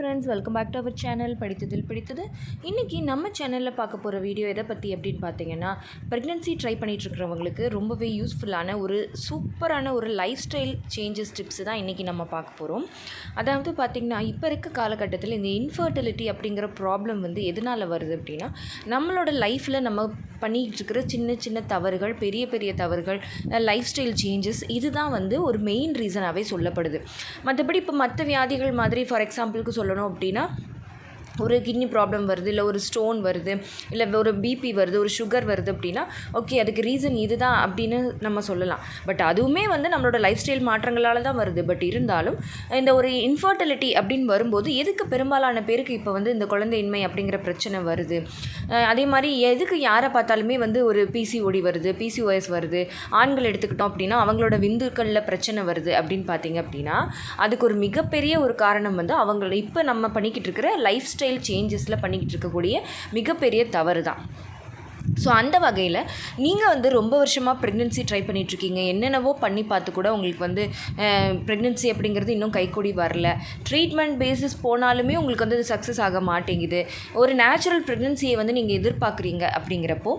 Friends welcome back to our channel படித்ததில் பிடித்தது இன்றைக்கி நம்ம சேனலில் பார்க்க போகிற வீடியோ எதை பற்றி அப்படின்னு பார்த்தீங்கன்னா ப்ரெக்னென்சி ட்ரை பண்ணிகிட்ருக்கிறவங்களுக்கு ரொம்பவே யூஸ்ஃபுல்லான ஒரு சூப்பரான ஒரு லைஃப் ஸ்டைல் சேஞ்சஸ் டிப்ஸ் தான் இன்றைக்கி நம்ம பார்க்க போகிறோம் அதாவது பார்த்திங்கன்னா இப்போ இருக்க காலகட்டத்தில் இந்த இன்ஃபர்டிலிட்டி அப்படிங்கிற ப்ராப்ளம் வந்து எதனால் வருது அப்படின்னா நம்மளோட லைஃப்பில் நம்ம பண்ணிக்கிட்டு இருக்கிற சின்ன சின்ன தவறுகள் பெரிய பெரிய தவறுகள் லைஃப் ஸ்டைல் சேஞ்சஸ் இதுதான் வந்து ஒரு மெயின் ரீசனாகவே சொல்லப்படுது. மற்றபடி இப்போ மற்ற வியாதிகள் மாதிரி ஃபார் எக்ஸாம்பிளுக்கு சொல்லணும் அப்படின்னா ஒரு கிட்னி ப்ராப்ளம் வருது இல்லை ஒரு ஸ்டோன் வருது இல்லை ஒரு பிபி வருது ஒரு சுகர் வருது அப்படின்னா ஓகே அதுக்கு ரீசன் இதுதான் அப்படின்னு நம்ம சொல்லலாம். பட் அதுவுமே வந்து நம்மளோட லைஃப் ஸ்டைல் மாற்றங்களால் தான் வருது. பட் இருந்தாலும் இந்த ஒரு இன்ஃபர்டிலிட்டி அப்படின்னு வரும்போது எதுக்கு பெரும்பாலான பேருக்கு இப்போ வந்து இந்த குழந்தையின்மை அப்படிங்கிற பிரச்சனை வருது? அதே மாதிரி எதுக்கு யாரை பார்த்தாலுமே வந்து ஒரு பிசிஓடி வருது பிசிஓஎஸ் வருது ஆண்கள் எடுத்துக்கிட்டோம் அப்படின்னா அவங்களோட விந்துக்களில் பிரச்சனை வருது அப்படின்னு பார்த்தீங்க அப்படின்னா அதுக்கு ஒரு மிகப்பெரிய ஒரு காரணம் வந்து அவங்கள இப்போ நம்ம பண்ணிக்கிட்டு இருக்கிற லைஃப் ஸ்டைல் சேஞ்சஸில் பண்ணிக்கிட்டு இருக்கக்கூடிய மிகப்பெரிய தவறு தான் ஸோ அந்த வகையில் நீங்கள் வந்து ரொம்ப வருஷமாக ப்ரெக்னென்சி ட்ரை பண்ணிகிட்ருக்கீங்க என்னென்னவோ பண்ணி பார்த்து கூட உங்களுக்கு வந்து ப்ரெக்னென்சி அப்படிங்கிறது இன்னும் கைக்கூடி வரல. ட்ரீட்மெண்ட் பேசிஸ் போனாலுமே உங்களுக்கு வந்து அது சக்ஸஸ் ஆக மாட்டேங்குது. ஒரு நேச்சுரல் ப்ரெக்னென்சியை வந்து நீங்கள் எதிர்பார்க்குறீங்க அப்படிங்கிறப்போ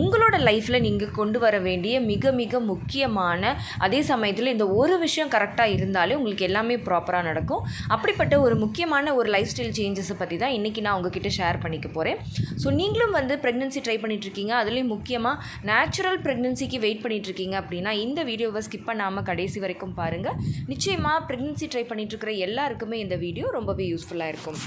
உங்களோட லைஃப்பில் நீங்கள் கொண்டு வர வேண்டிய மிக மிக முக்கியமான அதே சமயத்தில் இந்த ஒரு விஷயம் கரெக்டாக இருந்தாலே உங்களுக்கு எல்லாமே ப்ராப்பராக நடக்கும். அப்படிப்பட்ட ஒரு முக்கியமான ஒரு லைஃப் ஸ்டைல் சேஞ்சஸை பற்றி தான் இன்றைக்கி நான் உங்ககிட்ட ஷேர் பண்ணிக்க போகிறேன் ஸோ நீங்களும் வந்து ப்ரெக்னென்சி ட்ரை பண்ணிட்டு இருக்கீங்க அதுலேயும் முக்கியமாக நேச்சுரல் ப்ரெக்னென்சிக்கு வெயிட் பண்ணிகிட்ருக்கீங்க இருக்கீங்க அப்படின்னா இந்த வீடியோவை ஸ்கிப் பண்ணாமல் கடைசி வரைக்கும் பாருங்கள் நிச்சயமாக ப்ரெக்னென்சி ட்ரை பண்ணிகிட்ருக்கிற எல்லாருக்குமே இந்த வீடியோ ரொம்பவே யூஸ்ஃபுல்லாக இருக்கும்.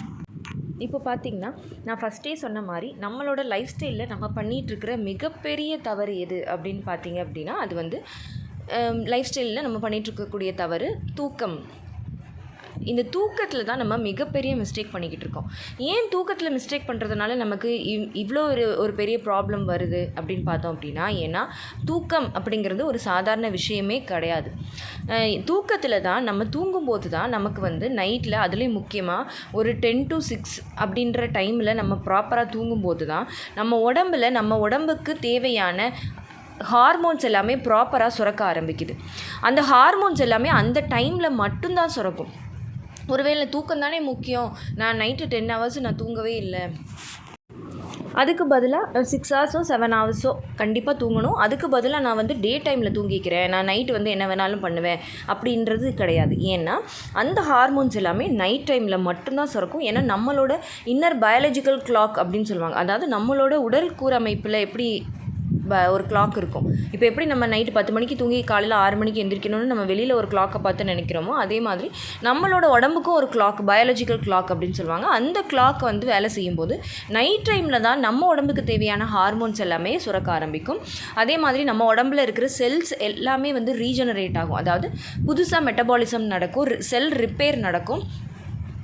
இப்போ பார்த்தீங்கன்னா நான் ஃபஸ்ட்டே சொன்ன மாதிரி நம்மளோட லைஃப் ஸ்டைலில் நம்ம பண்ணிகிட்ருக்கிற மிகப்பெரிய தவறு எது அப்படின்னு பார்த்தீங்க அப்படின்னா அது வந்து லைஃப் ஸ்டைலில் நம்ம பண்ணிகிட்ருக்கக்கூடிய தவறு தூக்கம். இந்த தூக்கத்தில் தான் நம்ம மிகப்பெரிய மிஸ்டேக் பண்ணிக்கிட்டு இருக்கோம். ஏன் தூக்கத்தில் மிஸ்டேக் பண்ணுறதுனால நமக்கு இவ் இவ்வளோ ஒரு ஒரு பெரிய ப்ராப்ளம் வருது அப்படின்னு பார்த்தோம் அப்படின்னா ஏன்னா தூக்கம் அப்படிங்கிறது ஒரு சாதாரண விஷயமே கிடையாது. தூக்கத்தில் தான் நம்ம தூங்கும்போது தான் நமக்கு வந்து நைட்டில் அதுலேயும் முக்கியமாக ஒரு டென் டு சிக்ஸ் அப்படின்ற டைமில் நம்ம ப்ராப்பராக தூங்கும்போது தான் நம்ம உடம்புல நம்ம உடம்புக்கு தேவையான ஹார்மோன்ஸ் எல்லாமே ப்ராப்பராக சுரக்க ஆரம்பிக்குது. அந்த ஹார்மோன்ஸ் எல்லாமே அந்த டைமில் மட்டும்தான் சுரக்கும். ஒருவேளை தூக்கம் தானே முக்கியம்? நான் நைட்டு டென் ஹவர்ஸ் நான் தூங்கவே இல்லை. அதுக்கு பதிலாக சிக்ஸ் ஹவர்ஸோ செவன் ஹவர்ஸோ கண்டிப்பாக தூங்கணும். அதுக்கு பதிலாக நான் வந்து டே டைமில் தூங்கிக்கிறேன். நான் நைட்டு வந்து என்ன வேணாலும் பண்ணுவேன். அப்படின்றது கிடையாது. ஏன்னா அந்த ஹார்மோன்ஸ் எல்லாமே நைட் டைமில் மட்டும்தான் சுரக்கும். ஏன்னா நம்மளோட இன்னர் பயாலஜிக்கல் கிளாக் அப்படின்னு சொல்லுவாங்க. அதாவது நம்மளோட உடல் கூறமைப்பில் எப்படி ஒரு கிளாக் இருக்கும். இப்போ எப்படி நம்ம நைட்டு பத்து மணிக்கு தூங்கி காலையில் ஆறு மணிக்கு எந்திரிக்கணும்னு நம்ம வெளியில் ஒரு கிளாக்கை பார்த்து நினைக்கிறோமோ அதே மாதிரி நம்மளோட உடம்புக்கும் ஒரு கிளாக் பயாலஜிக்கல் கிளாக் அப்படின்னு சொல்லுவாங்க. அந்த கிளாக் வந்து வேலை செய்யும்போது நைட் டைமில் தான் நம்ம உடம்புக்கு தேவையான ஹார்மோன்ஸ் எல்லாமே சுரக்க ஆரம்பிக்கும். அதே மாதிரி நம்ம உடம்புல இருக்கிற செல்ஸ் எல்லாமே வந்து ரீஜெனரேட் ஆகும். அதாவது புதுசாக மெட்டபாலிசம் நடக்கும் செல் ரிப்பேர் நடக்கும்.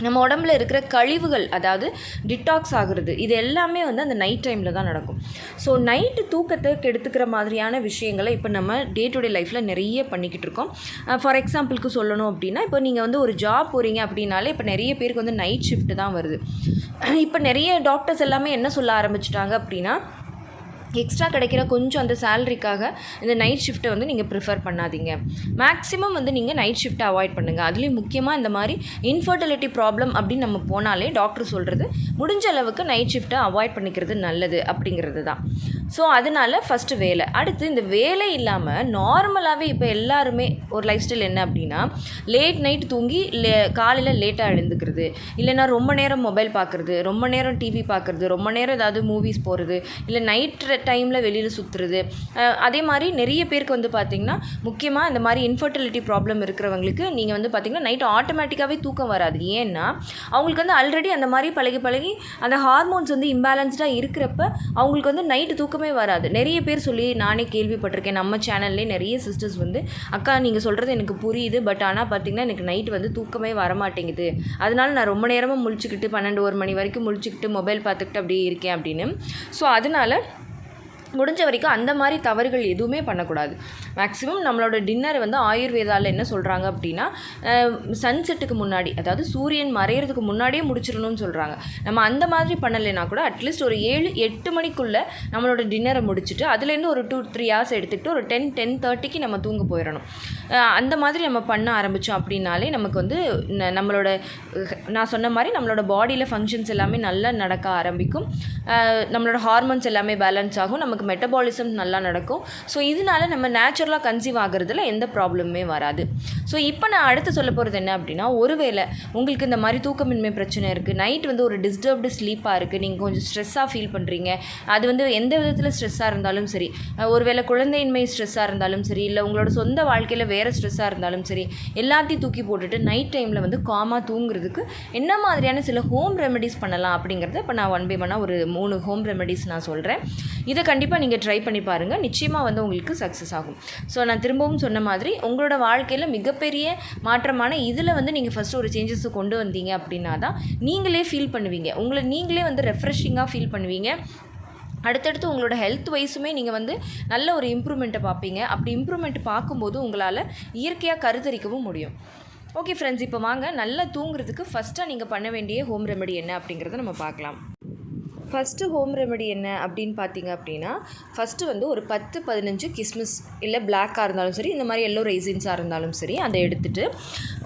நம்ம உடம்புல இருக்கிற கழிவுகள் அதாவது டிடாக்ஸ் ஆகுறது இது எல்லாமே வந்து அந்த நைட் டைமில் தான் நடக்கும். ஸோ நைட்டு தூக்கத்தை கெடுத்துக்கிற மாதிரியான விஷயங்களை இப்போ நம்ம டே டு டே லைஃப்பில் நிறைய பண்ணிக்கிட்டு இருக்கோம். ஃபார் எக்ஸாம்பிளுக்கு சொல்லணும் அப்படின்னா இப்போ நீங்கள் வந்து ஒரு ஜாப் போகிறீங்க அப்படின்னாலே இப்போ நிறைய பேருக்கு வந்து நைட் ஷிஃப்ட் தான் வருது. இப்போ நிறைய டாக்டர்ஸ் எல்லாமே என்ன சொல்ல ஆரம்பிச்சிட்டாங்க அப்படின்னா எக்ஸ்ட்ரா கிடைக்கிற கொஞ்சம் அந்த சேலரிக்காக இந்த நைட் ஷிஃப்ட்டை வந்து நீங்கள் ப்ரிஃபர் பண்ணாதீங்க. மேக்ஸிமம் வந்து நீங்கள் நைட் ஷிஃப்ட்டை அவாய்ட் பண்ணுங்கள் அதுலேயும் முக்கியமாக இந்த மாதிரி இன்ஃபர்டிலிட்டி ப்ராப்ளம் அப்படின்னு நம்ம போனாலே டாக்டர் சொல்கிறது முடிஞ்ச அளவுக்கு நைட் ஷிஃப்ட்டை அவாய்ட் பண்ணிக்கிறது நல்லது அப்படிங்கிறது தான். ஸோ அதனால் ஃபஸ்ட்டு வேலை. அடுத்து இந்த வேலை இல்லாமல் நார்மலாகவே இப்போ எல்லாருமே ஒரு லைஃப் ஸ்டைல் என்ன அப்படின்னா லேட் நைட் தூங்கி லே காலையில் லேட்டாக எழுந்துக்கிறது. இல்லைன்னா ரொம்ப நேரம் மொபைல் பார்க்குறது ரொம்ப நேரம் டிவி பார்க்குறது ரொம்ப நேரம் ஏதாவது மூவிஸ் போகிறது இல்லை நைட் டைமில் வெளியில் சுற்றுறது அதே மாதிரி நிறைய பேருக்கு வந்து பார்த்திங்கன்னா முக்கியமாக இந்த மாதிரி இன்ஃபர்டிலிட்டி ப்ராப்ளம் இருக்கிறவங்களுக்கு நீங்கள் வந்து பார்த்திங்கன்னா நைட் ஆட்டோமேட்டிக்காகவே தூக்கம் வராது. ஏன்னா அவங்களுக்கு வந்து ஆல்ரெடி அந்த மாதிரி பழகி பழகி அந்த ஹார்மோன்ஸ் வந்து இம்பேலன்ஸ்டாக இருக்கிறப்ப அவங்களுக்கு வந்து நைட்டு தூக்கமே வராது. நிறைய பேர் சொல்லி நானே கேள்விப்பட்டிருக்கேன் நம்ம சேனல்லே நிறைய சிஸ்டர்ஸ் வந்து அக்கா நீங்கள் சொல்கிறது எனக்கு புரியுது பட் ஆனால் பார்த்திங்கன்னா எனக்கு நைட் வந்து தூக்கமே வரமாட்டேங்குது. அதனால நான் ரொம்ப நேரமாக முழிச்சுக்கிட்டு பன்னெண்டு ஒரு மணி வரைக்கும் முழிச்சுக்கிட்டு மொபைல் பார்த்துக்கிட்டு அப்படியே இருக்கேன் அப்படின்னு. ஸோ அதனால் முடிஞ்ச வரைக்கும் அந்த மாதிரி தவறுகள் எதுவுமே பண்ணக்கூடாது. மேக்ஸிமம் நம்மளோட டின்னர் வந்து ஆயுர்வேதாவில் என்ன சொல்கிறாங்க அப்படின்னா சன்செட்டுக்கு முன்னாடி அதாவது சூரியன் மறையிறதுக்கு முன்னாடியே முடிச்சிடணும்னு சொல்கிறாங்க நம்ம அந்த மாதிரி பண்ணலைன்னா கூட அட்லீஸ்ட் ஒரு ஏழு எட்டு மணிக்குள்ளே நம்மளோட டின்னரை முடிச்சுட்டு அதுலேருந்து ஒரு டூ த்ரீ ஹவர்ஸ் எடுத்துக்கிட்டு ஒரு டென் டென் தேர்ட்டிக்கு நம்ம தூங்க போயிடணும். அந்த மாதிரி நம்ம பண்ண ஆரம்பித்தோம் அப்படின்னாலே நமக்கு வந்து நம்மளோட நான் சொன்ன மாதிரி நம்மளோட பாடியில் ஃபங்க்ஷன்ஸ் எல்லாமே நல்லா நடக்க ஆரம்பிக்கும். நம்மளோட ஹார்மோன்ஸ் எல்லாமே பேலன்ஸ் ஆகும். நமக்கு மெட்டபாலிசம் நல்லா நடக்கும். ஸோ இதனால நம்ம நேச்சுரலாக கன்சீவ் ஆகிறதுல எந்த ப்ராப்ளமுமே வராது. ஸோ இப்போ நான் அடுத்து சொல்ல போகிறது என்ன அப்படின்னா ஒருவேளை உங்களுக்கு இந்த மாதிரி தூக்கமின்மை பிரச்சனை இருக்குது நைட் வந்து ஒரு டிஸ்டர்ப்டு ஸ்லீப்பாக இருக்குது நீங்கள் கொஞ்சம் ஸ்ட்ரெஸ்ஸாக ஃபீல் பண்ணுறீங்க அது வந்து எந்த விதத்தில் ஸ்ட்ரெஸ்ஸாக இருந்தாலும் சரி ஒருவேளை குழந்தையின்மை ஸ்ட்ரெஸ்ஸாக இருந்தாலும் சரி இல்லை உங்களோட சொந்த வாழ்க்கையில் வேறு ஸ்ட்ரெஸ்ஸாக இருந்தாலும் சரி எல்லாத்தையும் தூக்கி போட்டுட்டு நைட் டைமில் வந்து காமாக தூங்குறதுக்கு என்ன மாதிரியான சில ஹோம் ரெமெடிஸ் பண்ணலாம் அப்படிங்கிறத இப்போ நான் ஒன் பை ஒன்னாக ஒரு மூணு ஹோம் ரெமெடிஸ் நான் சொல்கிறேன் இதை கண்டிப்பாக நீங்கள் ட்ரை பண்ணி பாருங்கள் நிச்சயமாக வந்து உங்களுக்கு சக்ஸஸ் ஆகும். ஸோ நான் திரும்பவும் சொன்ன மாதிரி உங்களோட வாழ்க்கையில் மிகப்பெரிய மாற்றமான இதில் வந்து நீங்கள் ஃபஸ்ட்டு ஒரு சேஞ்சஸை கொண்டு வந்தீங்க அப்படின்னா தான் நீங்களே ஃபீல் பண்ணுவீங்க. உங்களை நீங்களே வந்து ரெஃப்ரெஷிங்காக ஃபீல் பண்ணுவீங்க. அடுத்தடுத்து உங்களோட ஹெல்த் வைஸுமே நீங்கள் வந்து நல்ல ஒரு இம்ப்ரூவ்மெண்ட்டை பார்ப்பீங்க. அப்படி இம்ப்ரூவ்மெண்ட் பார்க்கும்போது உங்களால் இயற்கையாக கருத்தரிக்கவும் முடியும். ஓகே ஃப்ரெண்ட்ஸ் இப்போ வாங்க. நல்லா தூங்குறதுக்கு ஃபஸ்ட்டாக நீங்கள் பண்ண வேண்டிய ஹோம் ரெமெடி என்ன அப்படிங்கிறத நம்ம பார்க்கலாம். ஃபஸ்ட்டு ஹோம் ரெமெடி என்ன அப்படின்னு பார்த்தீங்க அப்படின்னா ஃபஸ்ட்டு வந்து ஒரு பத்து பதினஞ்சு கிஸ்மிஸ் இல்லை பிளாக்காக இருந்தாலும் சரி இந்த மாதிரி எல்லோ ரைசின்ஸாக இருந்தாலும் சரி அதை எடுத்துகிட்டு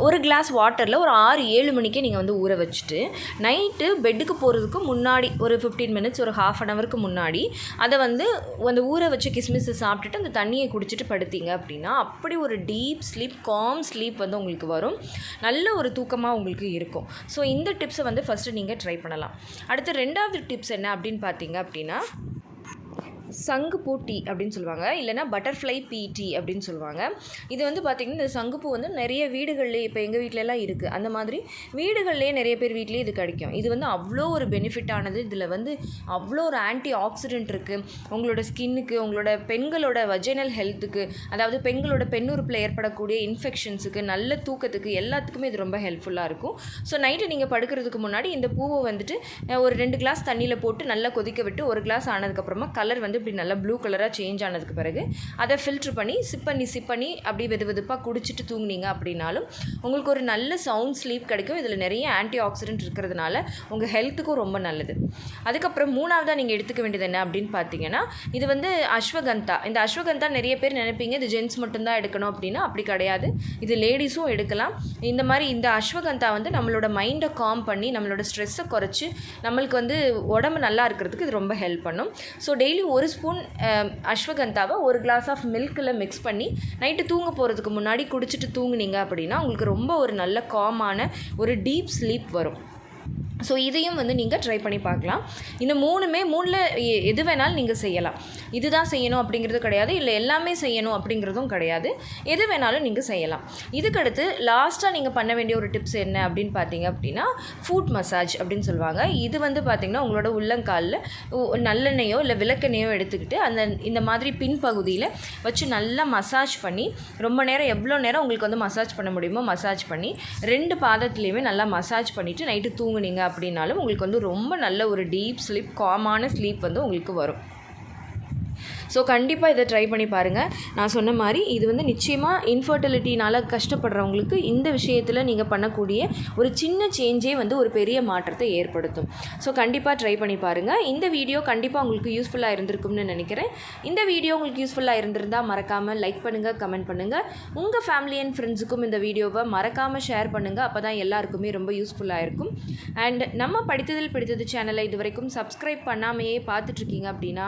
ஒரு கிளாஸ் வாட்டரில் ஒரு ஆறு ஏழு மணிக்கே நீங்கள் வந்து ஊற வச்சுட்டு நைட்டு பெட்டுக்கு போகிறதுக்கு முன்னாடி ஒரு ஃபிஃப்டீன் மினிட்ஸ் ஒரு ஹாஃப் அன் ஹவருக்கு முன்னாடி அதை வந்து அந்த ஊற வச்ச கிஸ்மிஸை சாப்பிட்டுட்டு அந்த தண்ணியை குடிச்சிட்டு படுத்தீங்க அப்படின்னா அப்படி ஒரு டீப் ஸ்லீப் காம் ஸ்லீப் வந்து உங்களுக்கு வரும். நல்ல ஒரு தூக்கமாக உங்களுக்கு இருக்கும். ஸோ இந்த டிப்ஸை வந்து ஃபஸ்ட்டு நீங்கள் ட்ரை பண்ணலாம். அடுத்து ரெண்டாவது டிப்ஸ் என்ன அப்படின்னு பார்த்தீங்க அப்படின்னா சங்குப்பூ டீ அப்படின்னு சொல்லுவாங்க. இல்லைன்னா பட்டர்ஃப்ளை பீ டீ அப்படின்னு சொல்லுவாங்க. இது வந்து பார்த்திங்கன்னா இந்த சங்குப்பூ வந்து நிறைய வீடுகள்லேயே இப்போ எங்கள் வீட்டிலலாம் இருக்குது அந்த மாதிரி வீடுகள்லேயே நிறைய பேர் வீட்லேயே இது கிடைக்கும். இது வந்து அவ்வளோ ஒரு பெனிஃபிட் ஆனது. இதில் வந்து அவ்வளோ ஒரு ஆன்டி ஆக்சிடென்ட் இருக்குது உங்களோட ஸ்கின்னுக்கு உங்களோட பெண்களோட வஜைனல் ஹெல்த்துக்கு அதாவது பெண்களோட பெண்ணுறுப்பில் ஏற்படக்கூடிய இன்ஃபெக்ஷன்ஸுக்கு நல்ல தூக்கத்துக்கு எல்லாத்துக்குமே இது ரொம்ப ஹெல்ப்ஃபுல்லாக இருக்கும். ஸோ நைட்டு நீங்கள் படுக்கிறதுக்கு முன்னாடி இந்த பூவை வந்துட்டு ஒரு ரெண்டு கிளாஸ் தண்ணியில் போட்டு நல்லா கொதிக்க விட்டு ஒரு கிளாஸ் ஆனதுக்கப்புறமா கலர் வந்து இப்படி நல்லா ப்ளூ கலராக சேஞ்ச் ஆனதுக்கு பிறகு அதை ஃபில்ட்ரு பண்ணி சிப் பண்ணி சிப் பண்ணி அப்படியே வெது வெதுப்பாக குடிச்சிட்டு தூங்குனீங்க அப்படின்னாலும் உங்களுக்கு ஒரு நல்ல சவுண்ட் ஸ்லீப் கிடைக்கும். இதில் நிறைய ஆன்டி ஆக்சிடென்ட் இருக்கிறதுனால உங்கள் ஹெல்த்துக்கும் ரொம்ப நல்லது. அதுக்கப்புறம் மூணாவதாக நீங்கள் எடுத்துக்க வேண்டியது என்ன அப்படின்னு பார்த்தீங்கன்னா இது வந்து அஸ்வகந்தா. இந்த அஸ்வகந்தா நிறைய பேர் நினைப்பீங்க இது ஜென்ஸ் மட்டும்தான் எடுக்கணும் அப்படின்னா அப்படி கிடையாது. இது லேடிஸும் எடுக்கலாம். இந்த மாதிரி இந்த அஸ்வகந்தா வந்து நம்மளோட மைண்டை காம் பண்ணி நம்மளோட ஸ்ட்ரெஸ்ஸை குறைச்சி நம்மளுக்கு வந்து உடம்பு நல்லா இருக்கிறதுக்கு இது ரொம்ப ஹெல்ப் பண்ணும். ஸோ டெய்லி ஒரு ஸ்பூன் அஸ்வகந்தாவை um, ஒரு கிளாஸ் ஆஃப் மில்கில் மிக்ஸ் பண்ணி நைட்டு தூங்க போகிறதுக்கு முன்னாடி குடிச்சிட்டு தூங்குனீங்க அப்படின்னா உங்களுக்கு ரொம்ப ஒரு நல்ல காமான ஒரு டீப் ஸ்லீப் வரும். ஸோ இதையும் வந்து நீங்கள் ட்ரை பண்ணி பார்க்கலாம். இந்த மூணுமே மூணில் எது வேணாலும் நீங்கள் செய்யலாம். இதுதான் செய்யணும் அப்படிங்கிறது கிடையாது. இல்லை எல்லாமே செய்யணும் அப்படிங்கிறதும் கிடையாது. எது வேணாலும் நீங்கள் செய்யலாம். இதுக்கடுத்து லாஸ்ட்டாக நீங்கள் பண்ண வேண்டிய ஒரு டிப்ஸ் என்ன அப்படின்னு பார்த்தீங்க அப்படின்னா ஃபுட் மசாஜ் அப்படின்னு சொல்லுவாங்க. இது வந்து பார்த்திங்கன்னா உங்களோட உள்ளங்காலில் நல்லெண்ணெயோ இல்லை விளக்கெண்ணையோ எடுத்துக்கிட்டு அந்த இந்த மாதிரி பின்பகுதியில் வச்சு நல்லா மசாஜ் பண்ணி ரொம்ப நேரம் எவ்வளோ நேரம் உங்களுக்கு வந்து மசாஜ் பண்ண முடியுமோ மசாஜ் பண்ணி ரெண்டு பாதத்துலேயுமே நல்லா மசாஜ் பண்ணிவிட்டு நைட்டு தூங்குனீங்க அப்படின்னாலும் உங்களுக்கு வந்து ரொம்ப நல்ல ஒரு டீப் ஸ்லீப் காமான ஸ்லீப் வந்து உங்களுக்கு வரும். ஸோ கண்டிப்பாக இதை ட்ரை பண்ணி பாருங்கள் நான் சொன்ன மாதிரி இது வந்து நிச்சயமாக இன்ஃபர்டிலிட்டினால் கஷ்டப்படுறவங்களுக்கு இந்த விஷயத்தில் நீங்கள் பண்ணக்கூடிய ஒரு சின்ன சேஞ்சே வந்து ஒரு பெரிய மாற்றத்தை ஏற்படுத்தும். ஸோ கண்டிப்பாக ட்ரை பண்ணி பாருங்கள் இந்த வீடியோ கண்டிப்பாக உங்களுக்கு யூஸ்ஃபுல்லாக இருந்திருக்கும்னு நினைக்கிறேன். இந்த வீடியோ உங்களுக்கு யூஸ்ஃபுல்லாக இருந்திருந்தால் மறக்காமல் லைக் பண்ணுங்கள் கமெண்ட் பண்ணுங்கள் உங்கள் ஃபேமிலி அண்ட் ஃப்ரெண்ட்ஸுக்கும் இந்த வீடியோவை மறக்காமல் ஷேர் பண்ணுங்கள் அப்போ தான் எல்லாருக்குமே ரொம்ப யூஸ்ஃபுல்லாக இருக்கும். அண்ட் நம்ம படித்ததில் பிடித்தது சேனலை இது வரைக்கும் சப்ஸ்கிரைப் பண்ணாமையே பார்த்துட்ருக்கீங்க அப்படின்னா